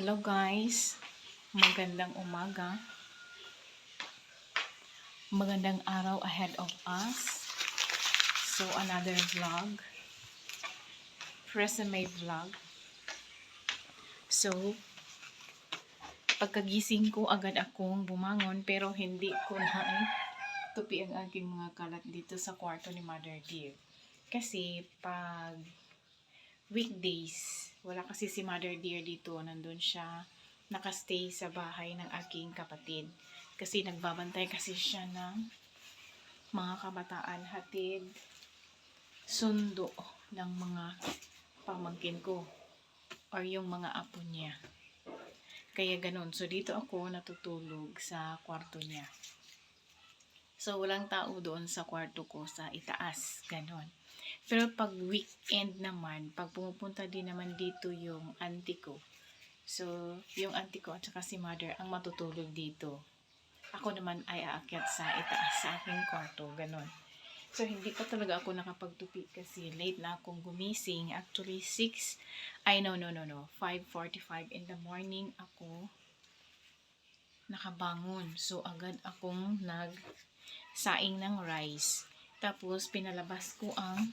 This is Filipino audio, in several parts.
Hello guys, magandang umaga. Magandang araw ahead of us. So another vlog. Resume vlog. So, pagkagising ko agad akong bumangon pero hindi ko na tupi ang aking mga kalat dito sa kwarto ni Mother Dear. Kasi pag weekdays, wala kasi si Mother Dear dito, nandun siya, nakastay sa bahay ng aking kapatid. Kasi nagbabantay kasi siya ng mga kabataan hatid, sundo ng mga pamangkin ko or yung mga apo niya. Kaya ganun. So, dito ako natutulog sa kwarto niya. So, walang tao doon sa kwarto ko sa itaas. Ganon. Pero pag weekend naman, pag pumupunta din naman dito yung auntie ko. So, yung auntie ko at saka si mother ang matutulog dito. Ako naman ay aakyat sa itaas sa aking kwarto. Ganon. So, hindi pa talaga ako nakapagtupi kasi late na akong gumising. Actually, 6, ay no, no, no, no. 5.45 in the morning ako nakabangon. So, agad akong nag saing ng rice. Tapos, pinalabas ko ang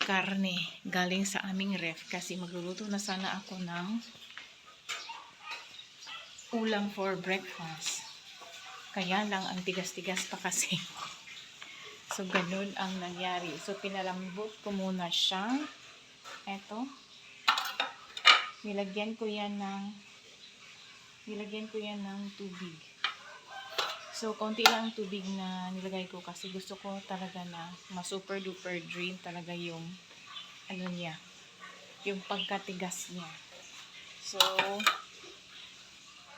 karne galing sa aming ref kasi magluluto na sana ako ng ulam for breakfast. Kaya lang, ang tigas-tigas pa kasi. So, ganun ang nangyari. So, pinalambot ko muna siya. Eto. Nilagyan ko yan ng nilagyan ko yan ng tubig. So, konti lang ang tubig na nilagay ko kasi gusto ko talaga na ma-super duper dream talaga yung ano niya. Yung pagkatigas niya. So,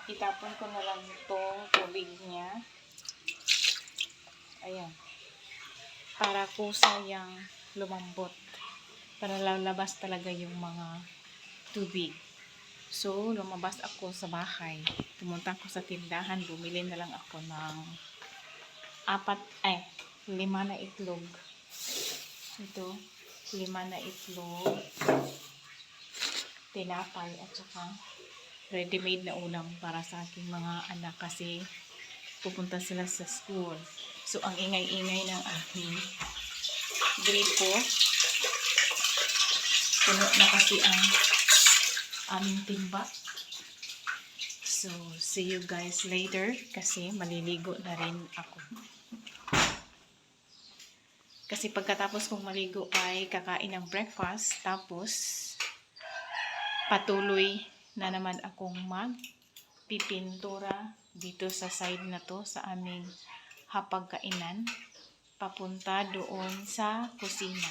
itapon ko na lang itong tubig niya. Ayan para kusa yung lumambot. Para lalabas talaga yung mga tubig. So, lumabas ako sa bahay. Pumunta ako sa tindahan. Bumili na lang ako ng apat, ay, lima na itlog. Ito, lima na itlog. Tinapay at saka ready-made na ulam para sa aking mga anak kasi pupunta sila sa school. So, ang ingay-ingay ng aking gripo. Puno na kasi ang aming timba. So, see you guys later kasi maliligo na rin ako. Kasi pagkatapos kong maligo ay kakain ng breakfast tapos patuloy na naman akong magpipintura dito sa side na to sa aming hapagkainan papunta doon sa kusina.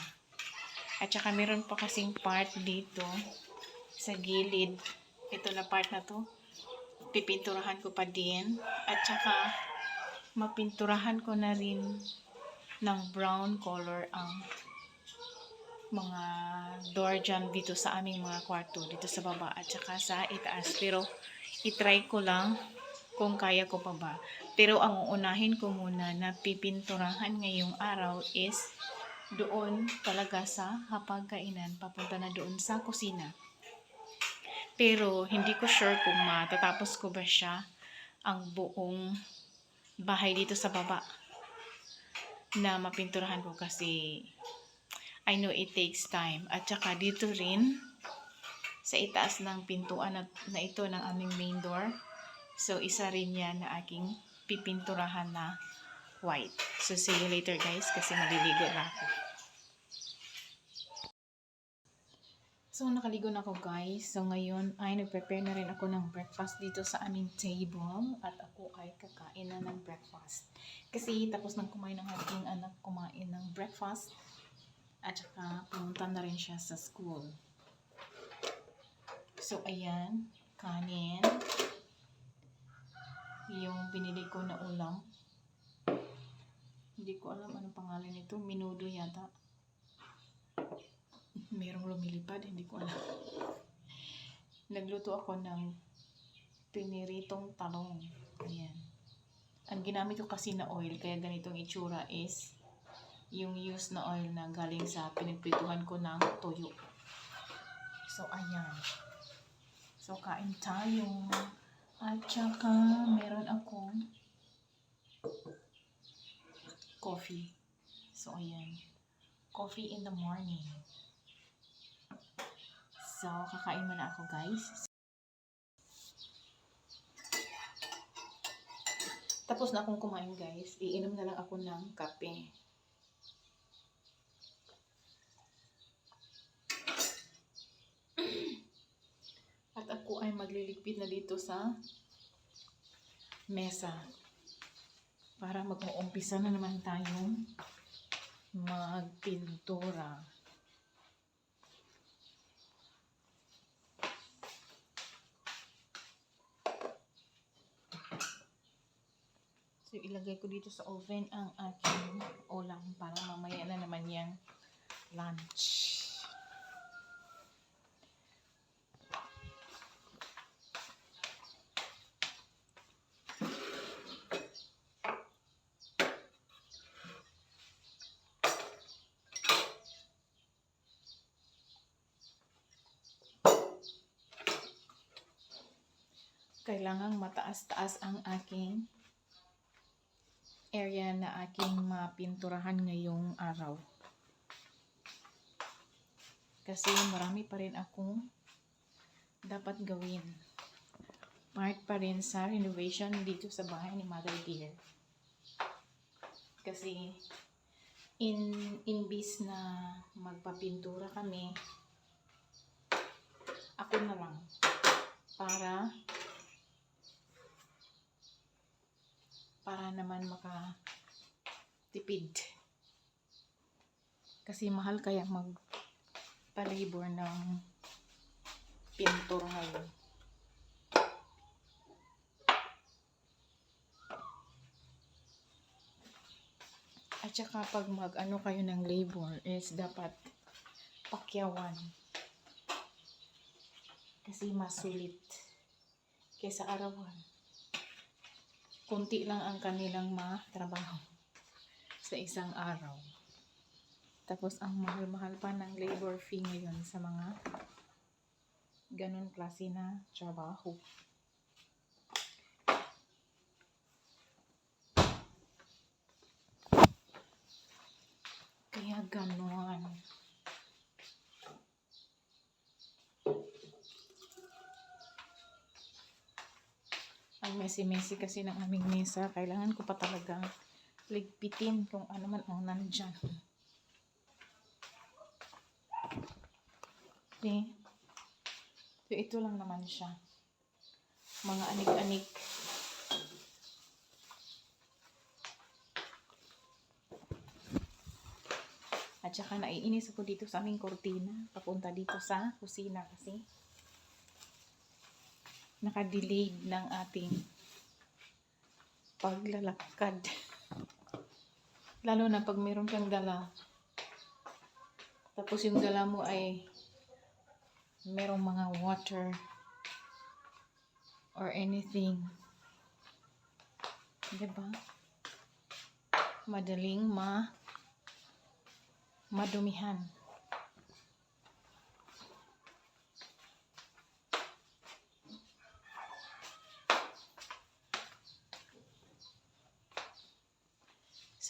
At saka meron pa kasing part dito sa gilid. Ito na part na to. Pipinturahan ko pa din. At saka mapinturahan ko na rin ng brown color ang mga door jam dito sa aming mga kwarto. Dito sa baba at saka sa itaas. Pero itry ko lang kung kaya ko pa ba. Pero ang uunahin ko muna na pipinturahan ngayong araw is doon talaga sa hapagkainan, papunta na doon sa kusina. Pero hindi ko sure kung matatapos ko ba siya ang buong bahay dito sa baba na mapinturahan ko kasi I know it takes time. At saka dito rin sa itaas ng pintuan na, na ito ng aming main door. So, isa rin yan na aking pipinturahan na white. So, see you later guys kasi maliligo na ako. So, nakaligo na ako guys. So, ngayon ay nag-prepare na rin ako ng breakfast dito sa aming table. At ako ay kakain na ng breakfast. Kasi tapos nang kumain ng aking anak kumain ng breakfast. At saka pumunta na rin siya sa school. So, ayan. Kanin. Yung binili ko na ulam. Hindi ko alam anong pangalan nito. Minudo yata. Merong lumilipad. Hindi ko alam. Nagluto ako ng piniritong talong. Ayan. Ang ginamit ko kasi na oil, kaya ganitong itsura is yung used na oil na galing sa pinagprituhan ko ng toyo. So, ayan. So, kain tayo. At saka, meron akong coffee. So, ayan. Coffee in the morning. So, kakain muna ako, guys. Tapos na akong kumain, guys. Iinom na lang ako ng kape. At ako ay magliligpit na dito sa mesa. Para mag-uumpisa na naman tayong magpintura. So, ilagay ko dito sa oven ang aking ulam para mamaya na naman yung lunch. Kailangang mataas-taas ang aking area na aking mapinturahan ngayong araw. Kasi marami pa rin akong dapat gawin. Part pa rin sa renovation dito sa bahay ni Mother Dear. Kasi in imbis na magpapintura kami, ako na lang para para naman maka tipid. Kasi mahal kaya mag palibor ng pintor ngayon. At saka pag mag ano kayo ng labor is dapat pakyawan. Kasi mas sulit kaysa arawan kunti lang ang kanilang matrabaho sa isang araw. Tapos ang mahal-mahal pa ng labor fee ngayon sa mga ganun klase na trabaho. Kaya ganun. Ang messy-messy kasi ng aming mesa. Kailangan ko pa talaga ligpitin kung ano man ang nandyan. Okay. So, ito lang naman siya. Mga anik-anik. At saka naiinis ako dito sa aming kortina. Papunta dito sa kusina kasi naka-delayed ng ating paglalakad. Lalo na pag meron kang dala. Tapos yung dala mo ay merong mga water or anything. Diba? Madaling ma madumihan.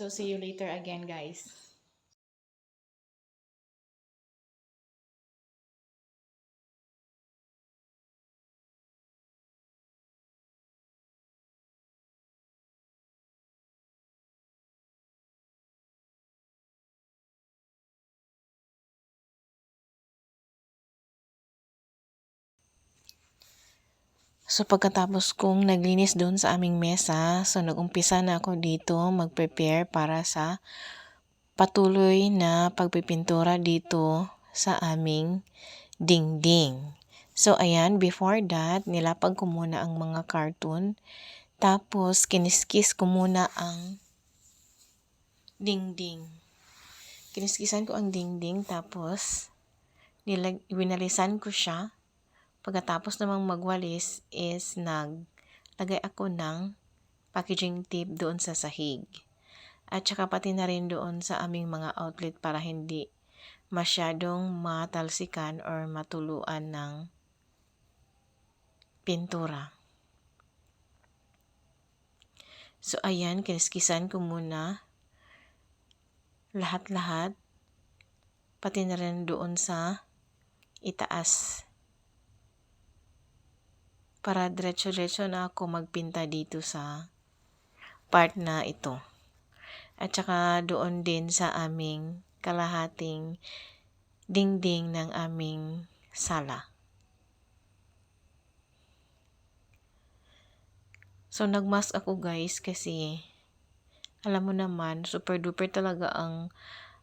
So, see you later again, guys. So pagkatapos kong naglinis doon sa aming mesa, so nagumpisa na ako dito mag-prepare para sa patuloy na pagpipintura dito sa aming dingding. So ayan, before that, nilapag ko muna ang mga cartoon. Tapos kiniskis ko muna ang dingding. Kiniskisan ko ang dingding tapos nilag winalisan ko siya Pagkatapos namang magwalis is naglagay ako ng packaging tape doon sa sahig. At saka pati na rin doon sa aming mga outlet para hindi masyadong matalsikan or matuluan ng pintura. So, ayan, kiniskisan ko muna lahat-lahat, pati na rin doon sa itaas. Para diretso-diretso na ako magpinta dito sa part na ito. At saka doon din sa aming kalahating dingding ng aming sala. So, nagmask ako guys kasi alam mo naman, super duper talaga ang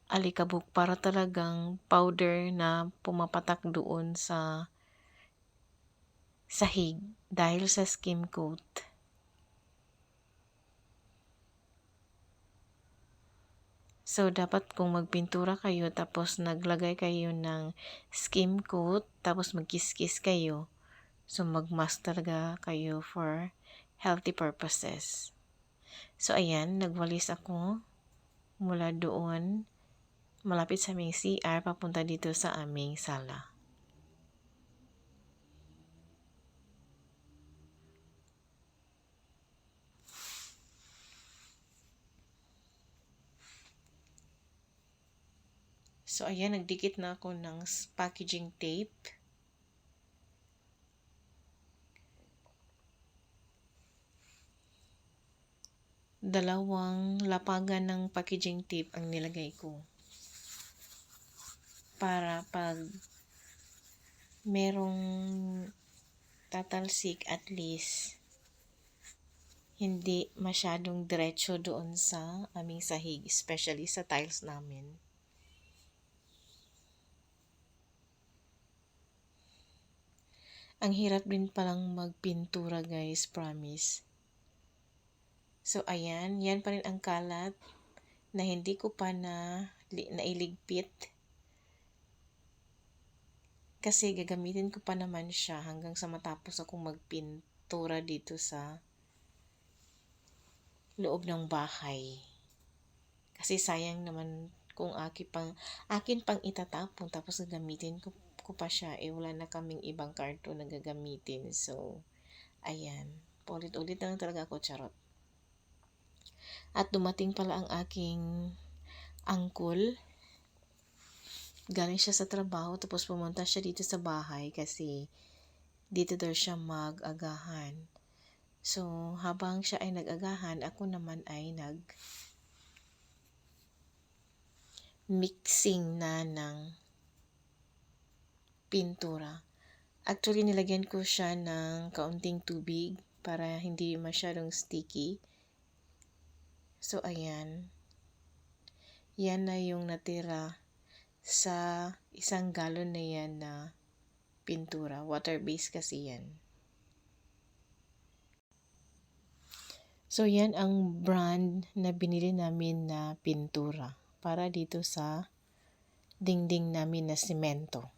alikabok para talagang powder na pumapatak doon sa sahig dahil sa skim coat. So, dapat kung magpintura kayo, tapos naglagay kayo ng skim coat, tapos magkiskis kayo, so magmask talaga kayo for healthy purposes. So, ayan, nagwalis ako mula doon, malapit sa aming CR, papunta dito sa aming sala. So, ayan, nagdikit na ako ng packaging tape. Dalawang lapagan ng packaging tape ang nilagay ko. Para pag merong tatalsik at least hindi masyadong diretso doon sa aming sahig, especially sa tiles namin. Ang hirap din palang magpintura guys, promise. So ayan, yan pa rin ang kalat na hindi ko pa na nailigpit. Kasi gagamitin ko pa naman siya hanggang sa matapos akong magpintura dito sa loob ng bahay. Kasi sayang naman kung akin pang, akin pang itatapon tapos gagamitin ko ko pa siya, eh wala na kaming ibang karton na gagamitin. So, ayan. Paulit-ulit lang talaga ako, charot. At dumating pala ang aking angkol. Galing siya sa trabaho, tapos pumunta siya dito sa bahay kasi dito daw siya mag-agahan. So, habang siya ay nag-agahan, ako naman ay nag mixing na ng pintura. Actually, nilagyan ko siya ng kaunting tubig para hindi masyadong sticky. So, ayan. Yan na yung natira sa isang galon na yan na pintura. Water-based kasi yan. So, yan ang brand na binili namin na pintura para dito sa dingding namin na simento.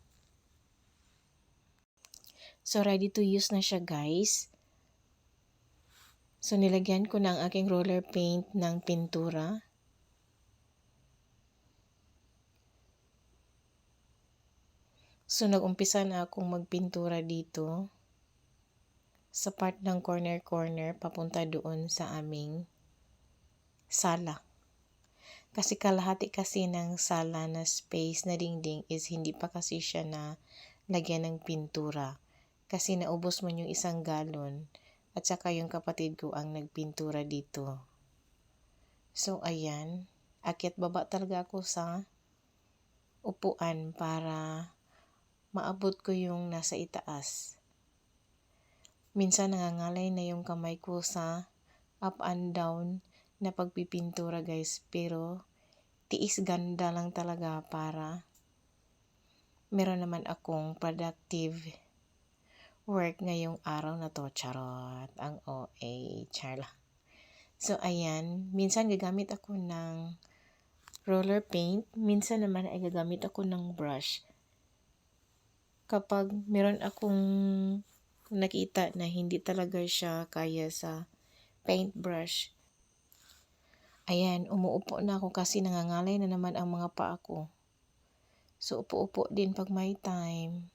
So, ready to use na siya guys. So, nilagyan ko ng aking roller paint ng pintura. So, nag-umpisa na akong magpintura dito sa part ng corner-corner papunta doon sa aming sala. Kasi kalahati kasi ng sala na space na dingding is hindi pa kasi siya na lagyan ng pintura kasi naubos mo yung isang galon at saka yung kapatid ko ang nagpintura dito. So, ayan. Akyat baba talaga ako sa upuan para maabot ko yung nasa itaas. Minsan nangangalay na yung kamay ko sa up and down na pagpipintura guys. Pero tiis ganda lang talaga para meron naman akong productive work ngayong araw na to. Charot. Ang OA. Charla. So, ayan. Minsan gagamit ako ng roller paint. Minsan naman ay gagamit ako ng brush. Kapag meron akong nakita na hindi talaga siya kaya sa paintbrush, ayan, umuupo na ako kasi nangangalay na naman ang mga paa ko. So, upo-upo din pag may time.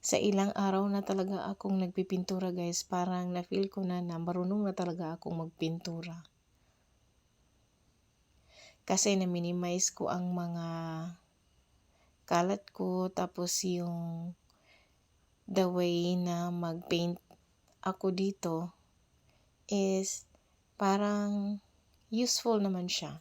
Sa ilang araw na talaga akong nagpipintura guys, parang na-feel ko na na marunong na talaga akong magpintura. Kasi na-minimize ko ang mga kalat ko, tapos yung the way na mag-paint ako dito is parang useful naman siya.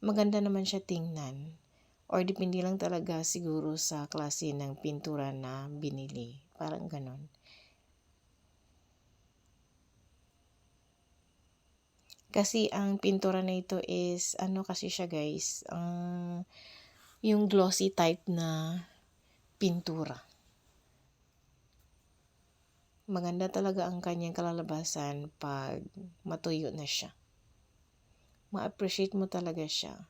Maganda naman siya tingnan. Or depende lang talaga siguro sa klase ng pintura na binili. Parang ganon. Kasi ang pintura na ito is, ano kasi siya guys, ang yung glossy type na pintura. Maganda talaga ang kanyang kalalabasan pag matuyo na siya. Ma-appreciate mo talaga siya.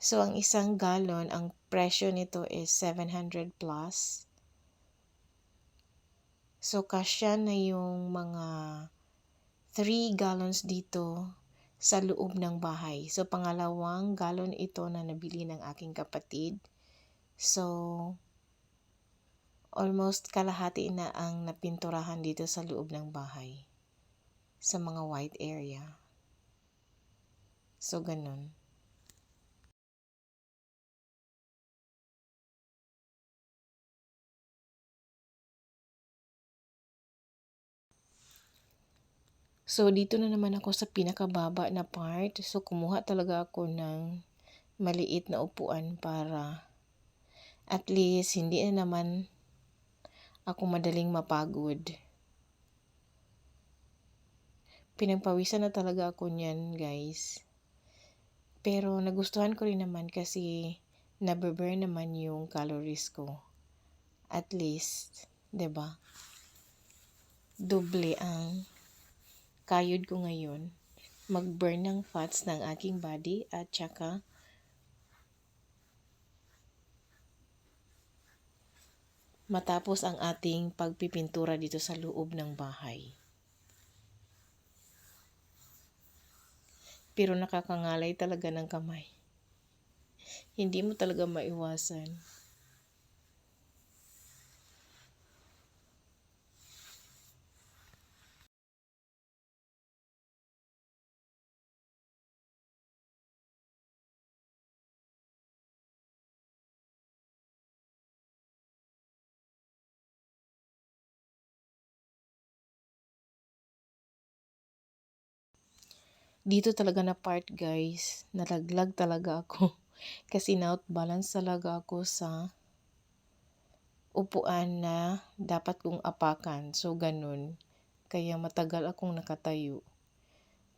So, ang isang galon, ang presyo nito is 700 plus. So, kasya na yung mga 3 gallons dito sa loob ng bahay. So, pangalawang galon ito na nabili ng aking kapatid. So, almost kalahati na ang napinturahan dito sa loob ng bahay. Sa mga white area. So, ganun. So, dito na naman ako sa pinakababa na part. So, kumuha talaga ako ng maliit na upuan para at least hindi na naman ako madaling mapagod. Pinagpawisan na talaga ako niyan, guys. Pero nagustuhan ko rin naman kasi nababurn naman yung calories ko. At least, 'di ba? Doble ang kayod ko ngayon mag-burn ng fats ng aking body at saka matapos ang ating pagpipintura dito sa loob ng bahay. Pero nakakangalay talaga ng kamay. Hindi mo talaga maiwasan. Dito talaga na part guys, nalaglag talaga ako. Kasi na balance talaga ako sa upuan na dapat kong apakan. So, ganun. Kaya matagal akong nakatayo.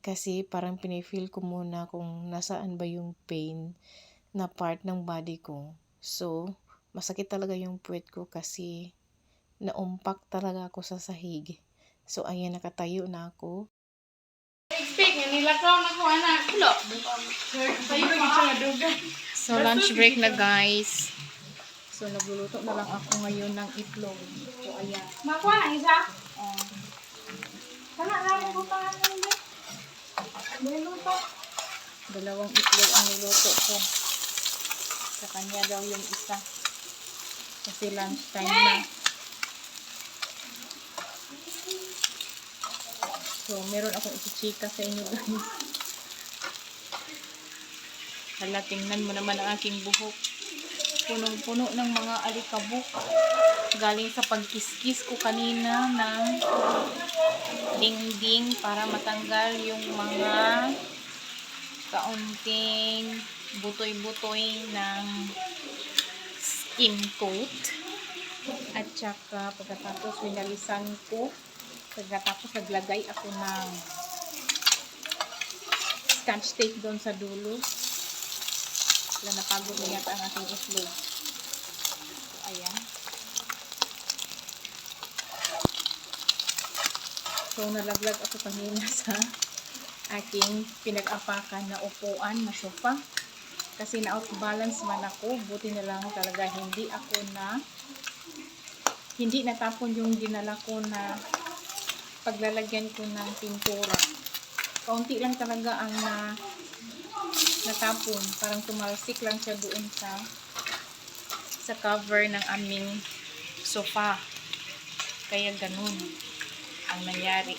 Kasi parang pinifeel ko muna kung nasaan ba yung pain na part ng body ko. So, masakit talaga yung puwet ko kasi naumpak talaga ako sa sahig. So, ayan, nakatayo na ako. Expect nga nila ka na ko anak. Dugan. So, lunch break na guys. So, nagluluto na lang ako ngayon ng itlog. So, ayan. Makuha na isa. Oh, Kana na mo butangan? Niluto. dalawang itlog ang niluto ko. Sa kanya daw yung isa. Kasi lunch time na. So, meron akong ichichika sa inyo guys. Hala, tingnan mo naman ang aking buhok. Punong-puno ng mga alikabok. Galing sa pagkiskis ko kanina ng dingding para matanggal yung mga kaunting butoy-butoy ng skin coat. At saka pagkatapos winalisan ko pagkatapos naglagay ako ng scotch tape doon sa dulo. Wala napagod na yata ang aking itlog. So, ayan. So, nalaglag ako kanina sa aking pinag-apakan na upuan na sofa. Kasi na-outbalance man ako. Buti na lang talaga hindi ako na hindi natapon yung dinala ko na paglalagyan ko ng pintura. Kaunti lang talaga ang na natapon. Parang tumalsik lang siya doon sa sa cover ng aming sofa. Kaya ganun ang nangyari.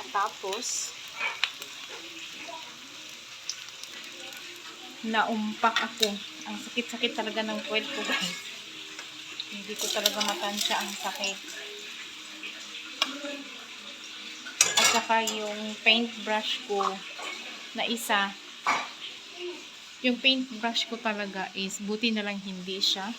At tapos, naumpak ako. Ang sakit-sakit talaga ng puwet ko guys. Hindi ko talaga matansya ang sakit. At saka yung paintbrush ko na isa, yung paintbrush ko talaga is buti na lang hindi siya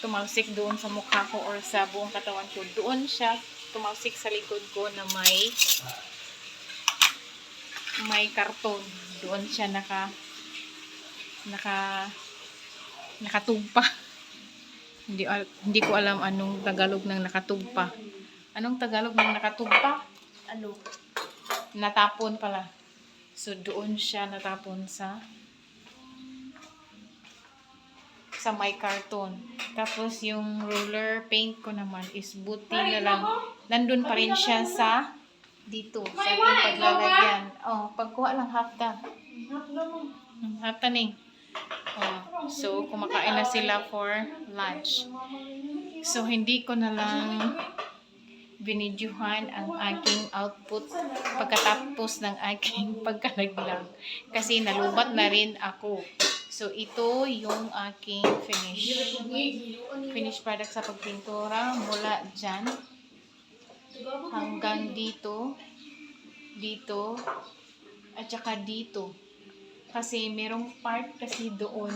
tumalsik doon sa mukha ko or sa buong katawan ko. Doon siya tumalsik sa likod ko na may may karton. Doon siya naka naka nakatugpa. hindi hindi ko alam anong Tagalog ng nakatugpa. Anong Tagalog ng nakatugpa? Ano? Natapon pala. So doon siya natapon sa sa may karton. Tapos yung roller paint ko naman is buti na lang. Nandun pa rin siya sa dito. Sa paglalagyan. Oh, pagkuha lang hafta. Hmm, Hafta ning. Oh, so kumakain na sila for lunch. So hindi ko na lang binidyuhan ang aking output pagkatapos ng aking pagkalaglang. Kasi nalubat na rin ako. So, ito yung aking finish. Finish product sa pagpintura mula dyan hanggang dito, dito, at saka dito. Kasi merong part kasi doon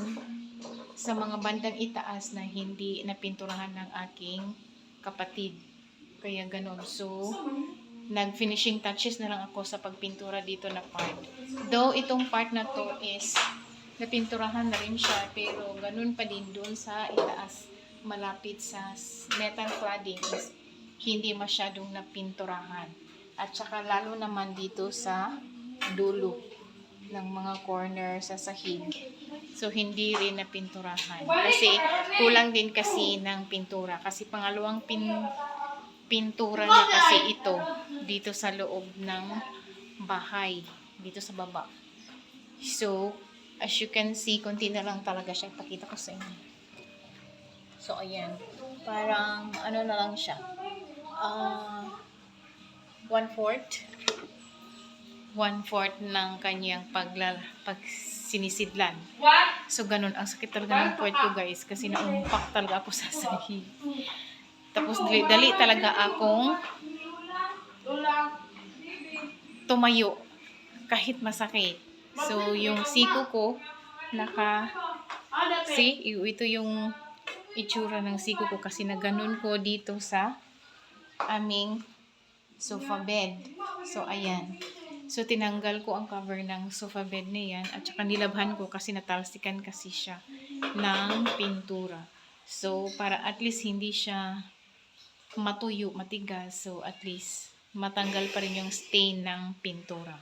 sa mga bandang itaas na hindi napinturahan ng aking kapatid. Kaya ganon. So, nag-finishing touches na lang ako sa pagpintura dito na part. Though itong part na to is napinturahan na rin siya, pero ganun pa din doon sa itaas, malapit sa metal cladding is hindi masyadong napinturahan. At saka lalo naman dito sa dulo ng mga corner sa sahig. So, hindi rin napinturahan. Kasi, kulang din kasi ng pintura. Kasi pangalawang pin pintura na kasi ito dito sa loob ng bahay. Dito sa baba. So, as you can see, konti na lang talaga siya. Pakita ko sa inyo. So, ayan. Parang, ano na lang siya. Ah, one-fourth. One-fourth ng kanyang pagla, pag sinisidlan. So, ganun. Ang sakit talaga ng puwet ko, guys. Kasi naumpak talaga ako sa sahig. Tapos, dali-dali talaga akong tumayo. Kahit masakit. So, yung siko ko, naka, see, ito yung itsura ng siko ko kasi na ganun ko dito sa aming sofa bed. So, ayan. So, tinanggal ko ang cover ng sofa bed na yan at saka nilabhan ko kasi natalsikan kasi siya ng pintura. So, para at least hindi siya matuyo, matigas. So, at least matanggal pa rin yung stain ng pintura.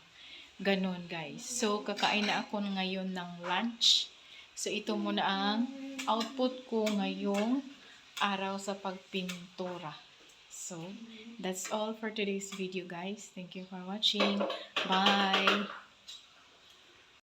Ganon, guys. So, kakain na ako ngayon ng lunch. So, ito muna ang output ko ngayong araw sa pagpintura. So, that's all for today's video, guys. Thank you for watching. Bye!